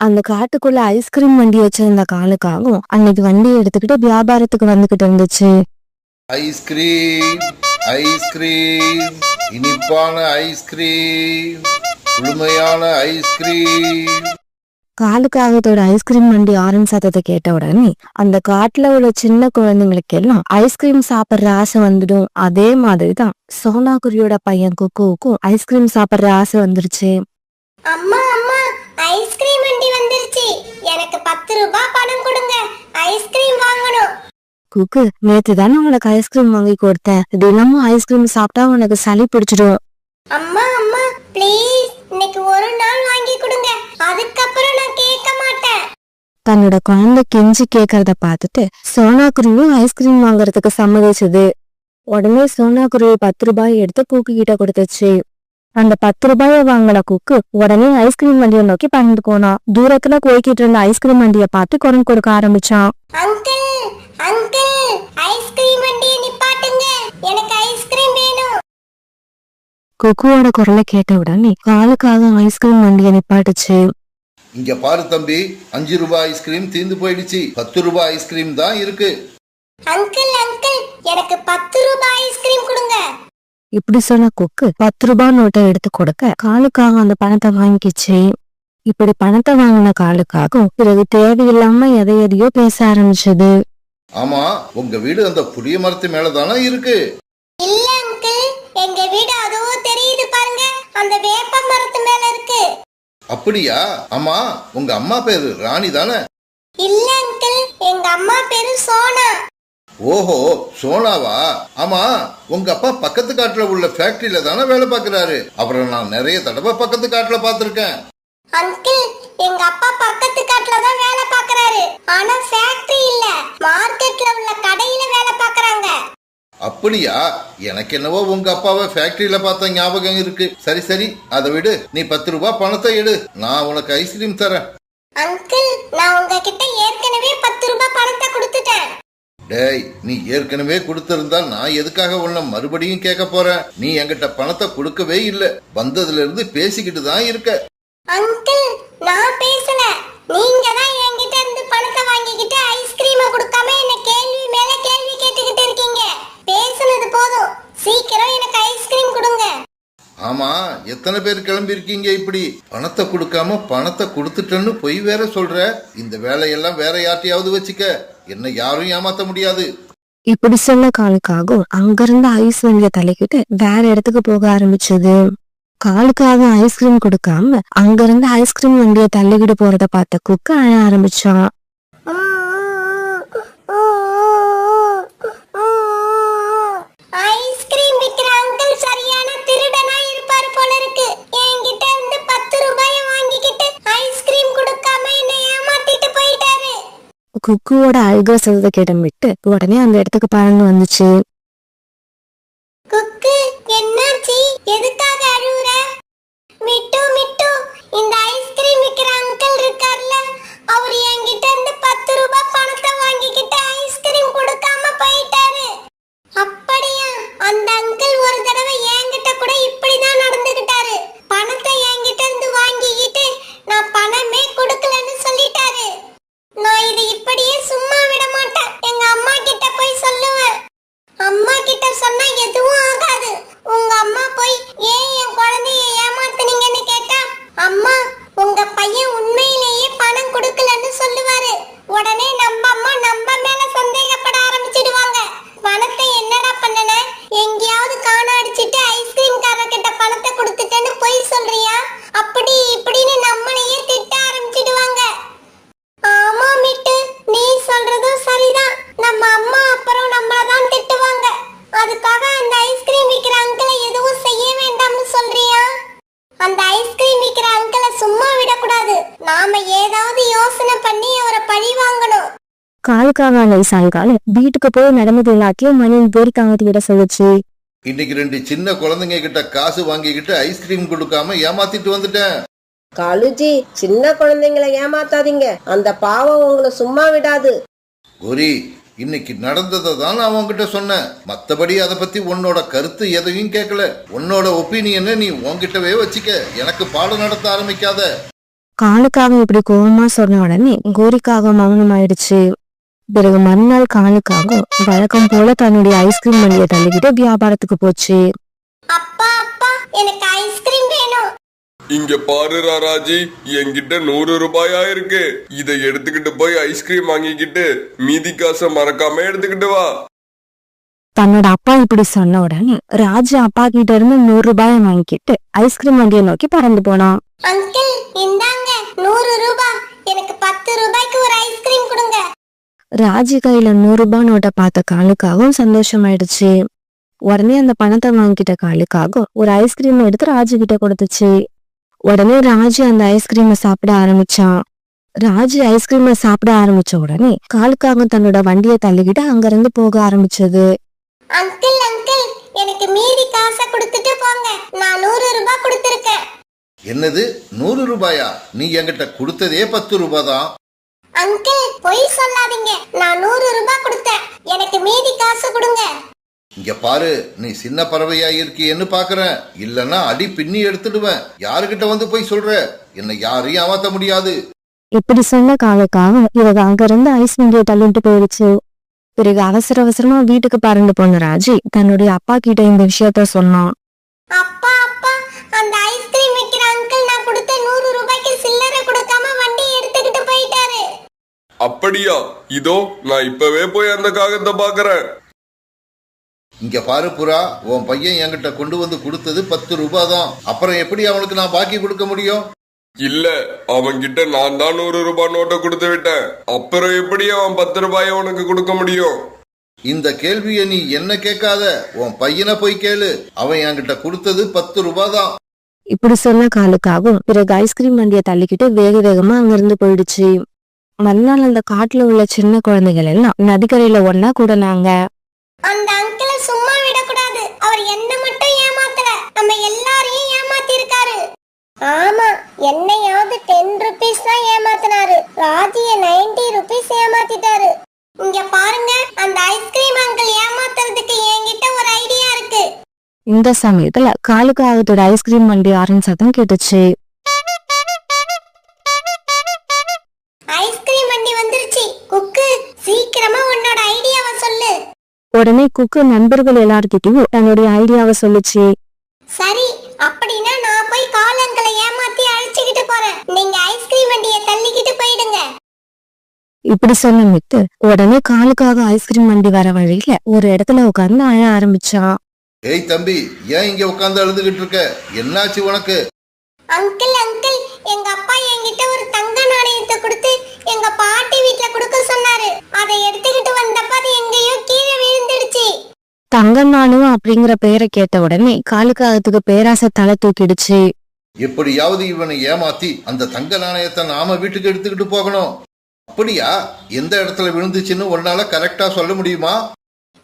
அந்த காட்டுக்குள்ள ஐஸ்கிரீம் வண்டி வச்சிருந்த காலுக்காகவும் அன்னைக்கு வண்டியை எடுத்துக்கிட்டு வியாபாரத்துக்கு வந்துகிட்டு இருந்துச்சு. ஐஸ்கிரீம் ஐஸ்கிரீம் இனிப்பான ஐஸ்கிரீம் குளுமையான ஐஸ்கிரீம் காலுக்காகத்தோட ஐஸ்கிரீம் வண்டி ஆரன் சத்தத்தை கேட்ட உடனே அந்த காட்டுல உள்ள சின்ன குழந்தைங்களுக்கு எல்லாம் ஐஸ்கிரீம் சாப்பிடுற ஆசை வந்துடும். அதே மாதிரிதான் சோனா குருவியோட பையன் குக்குவுக்கும் ஐஸ்கிரீம் சாப்பிடுற ஆசை வந்துருச்சு. அம்மா! ஐஸ்கிரீம் வண்டி வந்துருச்சு. எனக்கு பத்து ரூபாய் பணம் கொடுங்க. ஐஸ்கிரீம் வாங்கணும். குக்கு நேத்து தானே உனக்கு ஐஸ்கிரீம் வாங்கி கொடுத்தேன். தினமும் ஐஸ்கிரீம் சாப்பிட்டா உனக்கு சளி பிடிச்சிடும். அம்மா அம்மா ப்ளீஸ் இன்னைக்கு ஒரு நாள் வாங்கி கொடுங்க. அதுக்கப்புறம் நான் கேட்க மாட்டேன். தன்னோட குழந்தை கெஞ்சி கேக்குறத பார்த்துட்டு சோனா குருவியும் ஐஸ்கிரீம் வாங்குறதுக்கு சம்மதிச்சது. உடனே சோனா குருவி பத்து ரூபாய் எடுத்து குக்கு கிட்ட கொடுத்துச்சு. அந்த பத்து ரூபாய வாங்கின குக்கு உடனே ஐஸ்கிரீம் வண்டியை நோக்கி பறந்து போனான் தூரத்துல போய்கிட்டு இருந்த ஐஸ்கிரீம் வண்டியை பார்த்து குரல் கொடுக்க ஆரம்பிச்சான். அங்கிள் அங்கிள் ஐஸ்கிரீம் வண்டியை நிப்பாட்டுங்க. எனக்கு ஐஸ்கிரீம் வேணும். குக்குவோட குரலை கேட்ட உடனே காலுக்காக ஐஸ்கிரீம் வண்டியை நிப்பாட்டுச்சு. இங்க பாரு தம்பி அஞ்சு ரூபாய் ஐஸ்கிரீம் தீந்து போயிடுச்சு. பத்து ரூபாய் ஐஸ்கிரீம் தான் இருக்கு. அங்கிள் அங்கிள் எனக்கு பத்து ரூபாய் ஐஸ்கிரீம் கொடுங்க. இப்படி சொன்ன குக்கு பத்து ரூபாய் நோட்டை எடுத்து கொடுக்க காலுக்காக அந்த பணத்தை வாங்கிக்கிச்சு. இப்படி பணத்தை வாங்கின காலுக்காகவும் பிறகு தேவையில்லாம எதை எதையோ பேச ஆரம்பிச்சது. ஆமா உங்க வீடு அந்த புளிய மரத்து மேலதானே இருக்கு. இல்ல அங்கிள் எங்க வீடு அதோ தெரியுது பாருங்க. அந்த வேப்ப மரத்து மேல இருக்கு. அப்படியா? ஆமா உங்க அம்மா பேரு ராணி தானே? இல்ல அங்கிள் எங்க அம்மா பேரு சோனா. ஓஹோ சோனாவா? ஆமா உங்க அப்பா பக்கத்து காட்டுல உள்ள ஃபேக்டரியில தானே வேலை பார்க்கறாரு. அப்புறம் நான் நிறைய தடவை பக்கத்து காட்டுல பார்த்திருக்கேன். அங்கிள் எங்க அப்பா பக்கத்து காட்டுல தான் வேலை பாக்குறாரு ஆனா ஃபேக்டரி இல்ல. மார்க்கெட்ல உள்ள கடையில வேலை பாக்குறாங்க அப்படியா? எனக்கு என்னவோ உங்க அப்பாவை ஃபேக்டரியில பார்த்த ஞாபகம் இருக்கு. சரி சரி அதை விடு. நீ பத்து ரூபாய் பணத்தை எடு. நான் உனக்கு ஐஸ்கிரீம் தரேன். அங்கிள் நான் உங்ககிட்ட பத்து ரூபாய் பணத்தை கொடுத்துட்டேன் டேய் நீ ஏற்கனவே கொடுத்திருந்தால் நான் எதுக்காக உன்னை மறுபடியும் கேட்க போறேன்? நீ என்கிட்ட பணத்தை கொடுக்கவே இல்ல. வந்ததுல இருந்து பேசிக்கிட்டு தான் இருக்க. அங்கிள் நான் பேசல. நீங்க தான் என்கிட்ட இருந்து பணத்தை வாங்கிக்கிட்டு ஐஸ்கிரீம் கொடுக்காம என்ன கேள்வி மேல கேள்வி கேட்டுக்கிட்டு இருக்கீங்க. பேசுனது போதும். சீக்கிரம் எனக்கு ஐஸ் ஆமா எத்தனை பேர் கிளம்பி இருக்கீங்க இப்படி? பணத்தை கொடுக்காம பணத்தை கொடுத்துட்டேன்னு பொய் வேற சொல்ற. இந்த வேலையெல்லாம் வேற யார்ட்டையாவது வச்சுக்க. என்ன யாரும் ஏமாத்த முடியாது. இப்படி சொன்ன காலுக்காக அங்கிருந்து ஐஸ் வண்டிய தலைக்கிட்டு வேற இடத்துக்கு போக ஆரம்பிச்சது. காலுக்காக ஐஸ்கிரீம் கொடுக்காம அங்கிருந்து ஐஸ்கிரீம் வண்டியை தள்ளிக்கிட்டு போறத பார்த்த குக்க அழ ஆரம்பிச்சான். குக்குவோட அழுக சத்தத்தை கேட்டமிட்டு உடனே அந்த இடத்துக்கு பறந்து வந்துச்சு. குக்கு என்னாச்சு? எதுக்காக அழுவுற? மிட்டு மிட்டு இந்த ஐஸ்கிரீம் விக்கிற அங்கிள் இருக்கார்ல அவர் என்கிட்ட இருந்து பத்து ரூபாய் பணத்தை வாங்கிக்கிட்டு ஐஸ்கிரீம் கொடுக்காம போயிட்டாரு. அப்படியா? அந்த அங்கிள் ஒரு தடவை காலுக்காக அந்த சாயங்காலம்? வீட்டுக்கு போய் நடந்தது எல்லாத்தையும் மணியின் போரிக்காங்கத்திட்ட சொல்லுச்சு. இன்னைக்கு ரெண்டு சின்ன குழந்தைங்க கிட்ட காசு வாங்கிக்கிட்டு ஐஸ்கிரீம் கொடுக்காம ஏமாத்திட்டு வந்துட்டேன். காலுஜி சின்ன குழந்தைங்களை ஏமாத்தாதீங்க. அந்த பாவம் உங்களை சும்மா விடாது. கோரி இன்னைக்கு நடந்ததை தான் நான் உன்கிட்ட சொன்னேன். மத்தபடி அதை பத்தி உன்னோட கருத்து எதையும் கேட்கல. உன்னோட ஒப்பீனியனை நீ உன்கிட்டவே வச்சுக்க. எனக்கு பாடம் நடத்த ஆரம்பிக்காத. காலுக்காக இப்படி கோவமா சொன்ன உடனே கோரிக்காக மௌனம் ஆயிடுச்சு பிறகு மறுநாள் காலுக்காக வழக்கம் போல தன்னுடைய ஐஸ்கிரீம் வண்டியை தள்ளிக்கிட்டு வியாபாரத்துக்கு போச்சு. அப்பா அப்பா எனக்கு ஐஸ்கிரீம் வேணும். இங்க பாரு ராராஜி என்கிட்ட நூறு ரூபாயா இருக்கு. இதை எடுத்துக்கிட்டு போய் ஐஸ்கிரீம் வாங்கிக்கிட்டு மீதி காசை மறக்காம எடுத்துக்கிட்டு வா. தன்னோட அப்பா இப்படி சொன்ன உடனே ராஜு அப்பா கிட்ட இருந்து நூறு ரூபாயை வாங்கிக்கிட்டு ஐஸ்கிரீம் வண்டியை நோக்கி பறந்து போனான். அங்கிள் இந்தாங்க நூறு ரூபாய் எனக்கு பத்து ரூபாய்க்கு ஒரு ஐஸ்கிரீம் கொடுங்க. ராஜி கையில நூறு ரூபாய் நோட்டை பார்த்த காலுக்காகவும் சந்தோஷமாயிடுச்சு. உடனே அந்த பணத்தை வாங்கிட்ட காலுக்காக ஒரு ஐஸ்கிரீம் எடுத்து ராஜு கிட்ட கொடுத்துச்சு. உடனே ராஜு அந்த ஐஸ்கிரீமை சாப்பிட ஆரம்பிச்சான் ராஜு ஐஸ்கிரீமை சாப்பிட ஆரம்பிச்ச உடனே காலுக்காக தன்னோட வண்டியை தள்ளிக்கிட்டு அங்கிருந்து போக ஆரம்பிச்சது. அங்கிள் அங்கிள் எனக்கு மீதி காசை கொடுத்துட்டு போங்க. நான் நூறு ரூபாய் கொடுத்துருக்கேன். என்னது? நூறு ரூபாயா? நீ என்கிட்ட கொடுத்ததே பத்து ரூபாய் தான் அங்கிள் பொய் சொல்லாதீங்க. நான் நூறு ரூபாய் கொடுத்தேன். எனக்கு மீதி காசு கொடுங்க. இங்க பாரு நீ சின்ன பறவையா இருக்கியேன்னு பாக்குறேன். இல்லன்னா அடி பின்னி எடுத்துடுவேன். யாருகிட்ட வந்து போய் சொல்ற? என்னை யாரையும் ஏமாத்த முடியாது. இப்படி சொன்ன காலுக்காக இவங்க அங்கிருந்து ஐஸ் வண்டியை தள்ளிட்டு போயிடுச்சு. பிறகு அவசர அவசரமா வீட்டுக்கு பறந்து போன ராஜி தன்னுடைய அப்பா கிட்ட இந்த விஷயத்த சொன்னான். அப்பா அப்பா அந்த ஐஸ்கிரீம் விக்கிற அங்கிள் நான் கொடுத்த நூறு ரூபாய்க்கு சில்லறை கொடுக்காம வண்டி எடுத்துக்கிட்டு போயிட்டாரு. அப்படியா? இதோ நான் இப்பவே போய் அந்த காகத்தை பாக்குறேன் இங்க பாரு புறா உன் பையன் என்கிட்ட கொண்டு வந்து கொடுத்தது பத்து ரூபாய் தான் அப்புறம் எப்படி அவனுக்கு நான் பாக்கி கொடுக்க முடியும்? இல்ல அவன்கிட்ட நான் தான் நூறு ரூபாய் நோட்டை கொடுத்து விட்டேன். அப்புறம் எப்படி அவன் பத்து ரூபாயை உனக்கு கொடுக்க முடியும்? இந்த கேள்வியை நீ என்ன கேட்காத? உன் பையனை போய் கேளு. அவன் என்கிட்ட கொடுத்தது பத்து ரூபாய் தான் இப்படி சொன்ன காலுக்காகவும் பிறகு ஐஸ்கிரீம் வண்டியை தள்ளிக்கிட்டு வேக வேகமா அங்கிருந்து போயிடுச்சு. மறுநாள் அந்த காட்டுல உள்ள சின்ன குழந்தைகள் எல்லாம் நதிக்கரையில ஒன்னா கூடனாங்க. அந்த அங்கிளை சும்மா விடக்கூடாது. அவர் என்ன மட்டும் ஏமாத்தல. நம்ம எல்லாரையும் ஏமாத்தி இருக்காரு ஆமா என்னையாவது டென் ருபீஸ் தான் ஏமாத்தினாரு. ராஜிய நைன்டி ருபீஸ் ஏமாத்திட்டாரு. இங்க பாருங்க அந்த ஐஸ்கிரீம் அங்கிள் ஏமாத்துறதுக்கு என்கிட்ட ஒரு ஐடியா இருக்கு. இந்த சமயத்துல காலுக்காகத்தோட ஐஸ்கிரீம் வண்டி ஆரன் சத்தம் கேட்டுச்சு. உடனே குக்கு நண்பர்கள் எல்லார்கிட்டயும் தன்னுடைய ஐடியாவை சொல்லுச்சு. சரி அப்படின்னா நான் போய் காலங்களை ஏமாத்தி அழைச்சுக்கிட்டு போறேன். நீங்க ஐஸ்கிரீம் வண்டியை தள்ளிக்கிட்டு போயிடுங்க. இப்படி சொன்ன மித்து உடனே காலுக்காக ஐஸ்கிரீம் வண்டி வர வழியில ஒரு இடத்துல உட்கார்ந்து அழ ஆரம்பிச்சான் ஏய் தம்பி ஏன் இங்க உட்கார்ந்து அழுதுகிட்டு இருக்க? என்னாச்சு உனக்கு? அங்கிள் அங்கிள் எங்க அப்பா என்கிட்ட ஒரு தங்க நாணயத்தை கொடுத்து எங்க பாட்டி வீட்ல கொடுக்க சொன்னாரு அதை எடுத்துக்கிட்டு வந்தப்ப அது எங்கேயோ கீழே விழுந்துடுச்சு தங்கநானும் அப்படிங்கிற பெயரை கேட்ட உடனே காலுக்காகத்துக்கு பேராசை தலை தூக்கிடுச்சு. எப்படியாவது இவனை ஏமாத்தி அந்த தங்க நாணயத்தை நாம வீட்டுக்கு எடுத்துக்கிட்டு போகணும். அப்படியா? எந்த இடத்துல விழுந்துச்சுன்னு உன்னால கரெக்டா சொல்ல முடியுமா?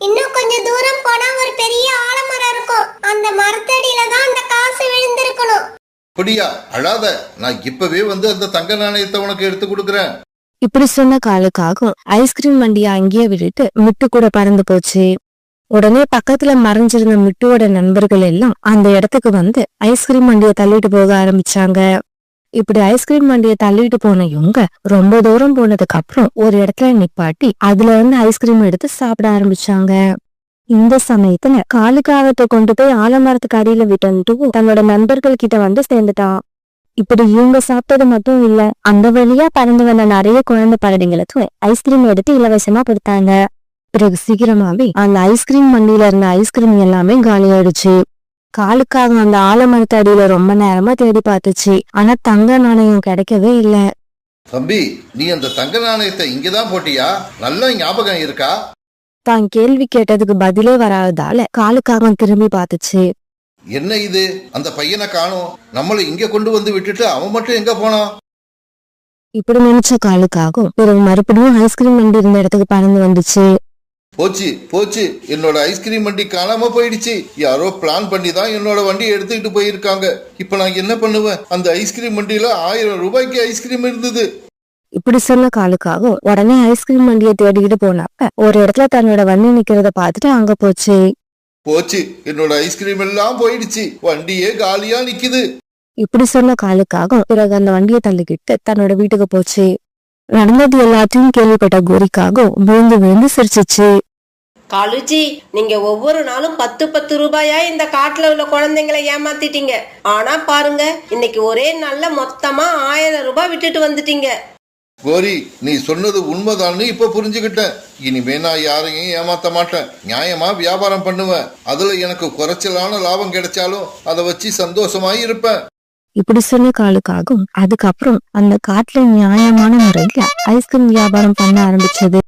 இன்னும் கொஞ்சம் தூரம் போனா ஒரு பெரிய ஆலமரம் இருக்கும். அந்த மரத்தடியில தான் அந்த காசு விழுந்திருக்கணும். அப்படியா? அழாத. நான் இப்பவே வந்து அந்த தங்க நாணயத்தை உனக்கு எடுத்து கொடுக்கறேன். இப்படி சொன்ன காலுக்காகவும் ஐஸ்கிரீம் வண்டியை அங்கேயே விட்டுட்டு மிட்டு கூட பறந்து போச்சு. உடனே பக்கத்துல மறைஞ்சிருந்த மிட்டுவோட நண்பர்கள் எல்லாம் அந்த இடத்துக்கு வந்து ஐஸ்கிரீம் வண்டியை தள்ளிட்டு போக ஆரம்பிச்சாங்க. இப்படி ஐஸ்கிரீம் வண்டியை தள்ளிட்டு போன இவங்க ரொம்ப தூரம் போனதுக்கு அப்புறம் ஒரு இடத்துல நிப்பாட்டி அதுல இருந்து ஐஸ்கிரீம் எடுத்து சாப்பிட ஆரம்பிச்சாங்க. இந்த சமயத்துல காலுக்காகத்தை கொண்டு போய் ஆலமரத்துக்கு அடியில விட்டு தன்னோட நண்பர்கள் கிட்ட வந்து சேர்ந்துட்டான். இப்படி இவங்க சாப்பிட்டது மட்டும் இல்ல அந்த வழியா பறந்து வந்த நிறைய குழந்தை பறவைங்களுக்கு ஐஸ்கிரீம் எடுத்து இலவசமா கொடுத்தாங்க. பிறகு சீக்கிரமாவே அந்த ஐஸ்கிரீம் வண்டியில இருந்த ஐஸ்கிரீம் எல்லாமே காலியாயிடுச்சு காலுக்காக அந்த ஆலமரத்து அடியில ரொம்ப நேரமா தேடி பார்த்துச்சு. ஆனா தங்க நாணயம் கிடைக்கவே இல்ல. தம்பி நீ அந்த தங்க நாணயத்தை இங்கதான் போட்டியா? நல்லா ஞாபகம் இருக்கா? தான் கேள்வி கேட்டதுக்கு பதிலே வராததால காலுக்காக திரும்பி பார்த்துச்சு. என்ன இது? அந்த பையனை காணோம். நம்மள இங்க கொண்டு வந்து விட்டுட்டு அவன் மட்டும் எங்க போனான்? இப்படி நினைச்ச காலுக்காகும் பிறகு மறுபடியும் ஐஸ்கிரீம் வண்டி இருந்த இடத்துக்கு பறந்து வந்துச்சு. போச்சு போச்சு. என்னோட ஐஸ்கிரீம் வண்டி காணாம போயிடுச்சு. யாரோ பிளான் பண்ணி தான் என்னோட வண்டியை எடுத்துக்கிட்டு போயிருக்காங்க. இப்ப நான் என்ன பண்ணுவேன்? அந்த ஐஸ்கிரீம் வண்டியில ஆயிரம் ரூபாய்க்கு ஐஸ்கிரீம் இருந்தது. இப்படி சொன்ன காலுக்காகவும் உடனே ஐஸ்கிரீம் வண்டியை தேடிக்கிட்டு போனப்ப ஒரு இடத்துல தன்னோட வண்டி நிக்கிறத பார்த்துட்டு அங்க போச்சு. போச்சு. என்னோட ஐஸ்கிரீம் எல்லாம் போயிடுச்சு. வண்டியே காலியா நிக்குது. இப்படி சொன்ன காலுக்காக பிறகு அந்த வண்டியை தள்ளிக்கிட்டு தன்னோட வீட்டுக்கு போச்சு. நடந்தது எல்லாத்தையும் கேள்விப்பட்ட கோரிக்காகவும் விழுந்து விழுந்து சிரிச்சிச்சு. காலுஜி நீங்க ஒவ்வொரு நாளும் பத்து பத்து ரூபாயா இந்த காட்டுல உள்ள குழந்தைங்களை ஏமாத்திட்டீங்க? ஆனா பாருங்க இன்னைக்கு ஒரே நாள்ல மொத்தமா ஆயிரம் ரூபாய் விட்டுட்டு வந்துட்டீங்க. கோரி நீ சொன்னது உண்மைதான்னு இப்ப புரிஞ்சுக்கிட்டேன் இனிமே நான் யாரையும் ஏமாத்த மாட்டேன். நியாயமா வியாபாரம் பண்ணுவேன். அதுல எனக்கு குறைச்சலான லாபம் கிடைச்சாலும் அதை வச்சு சந்தோஷமாய் இருப்பேன். இப்படி சொன்ன காலுக்காகவும் அதுக்கப்புறம் அந்த காட்டுல நியாயமான முறையில ஐஸ்கிரீம் வியாபாரம் பண்ண ஆரம்பிச்சது.